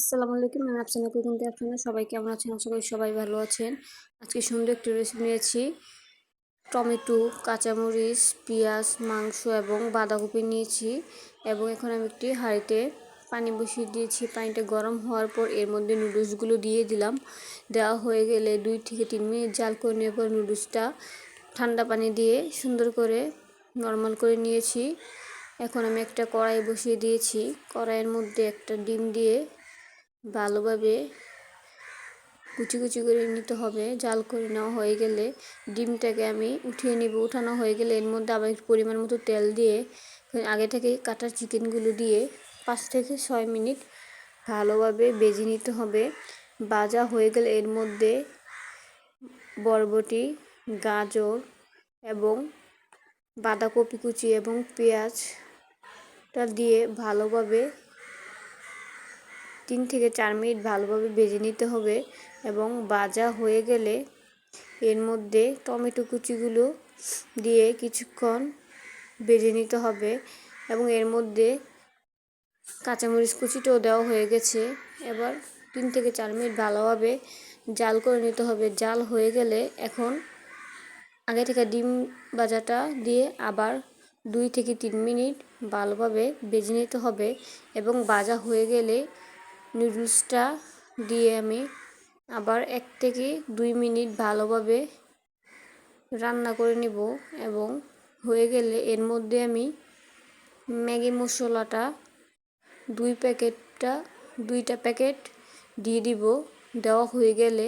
আসসালামু আলাইকুম। আমি আফসানা কুকিং আপনারা সবাই কেমন আছেন? আশা করি সবাই ভালো আছেন। আজকে সুন্দর একটি রেসিপি নিয়েছি। টমেটো, কাঁচামরিচ, পেঁয়াজ, মাংস এবং বাঁধাকপি নিয়েছি এবং এখন আমি একটি হাঁড়িতে পানি বসিয়ে দিয়েছি। পানিটা গরম হওয়ার পর এর মধ্যে নুডলসগুলো দিয়ে দিলাম। দেওয়া হয়ে গেলে দুই থেকে তিন মিনিট জাল করে নেওয়ার পর নুডলসটা ঠান্ডা পানি দিয়ে সুন্দর করে নর্মাল করে নিয়েছি। এখন আমি একটা কড়াই বসিয়ে দিয়েছি। কড়াইয়ের মধ্যে একটা ডিম দিয়ে ভালোভাবে কুচি কুচি করে নিতে হবে। জাল করে নেওয়া হয়ে গেলে ডিমটাকে আমি উঠিয়ে নিব। উঠানো হয়ে গেলে এর মধ্যে আবার পরিমাণ মতো তেল দিয়ে আগে থেকে কাটা চিকেনগুলো দিয়ে পাঁচ থেকে ছয় মিনিট ভালোভাবে বেজে নিতে হবে। বাজা হয়ে গেলে এর মধ্যে বরবটি, গাজর এবং বাঁধাকপি কুচি এবং পেঁয়াজটা দিয়ে ভালোভাবে তিন থেকে চার মিনিট ভালোভাবে ভেজে নিতে হবে এবং ভাজা হয়ে গেলে এর মধ্যে টমেটো কুচিগুলো দিয়ে কিছুক্ষণ ভেজে নিতে হবে এবং এর মধ্যে কাঁচামরিচ কুচিটাও দেওয়া হয়ে গেছে। এবার তিন থেকে চার মিনিট ভালোভাবে জাল করে নিতে হবে। জাল হয়ে গেলে এখন আগে থেকে ডিম ভাজাটা দিয়ে আবার দুই থেকে তিন মিনিট ভালোভাবে ভেজে নিতে হবে এবং ভাজা হয়ে গেলে নুডলসটা দিয়ে আমি আবার এক থেকে দুই মিনিট ভালোভাবে রান্না করে নেব এবং হয়ে গেলে এর মধ্যে আমি ম্যাগি মশলাটা দুই প্যাকেটটা, দুইটা প্যাকেট দিয়ে দিব। দেওয়া হয়ে গেলে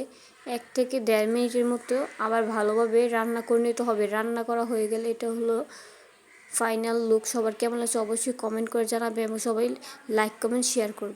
এক থেকে দেড় মিনিটের মতো আবার ভালোভাবে রান্না করে নিতে হবে। রান্না করা হয়ে গেলে এটা হলো ফাইনাল লুক সবার কেমন লাগছে অবশ্যই কমেন্ট করে জানাবে এবং সবাই লাইক কমেন্ট শেয়ার করবে।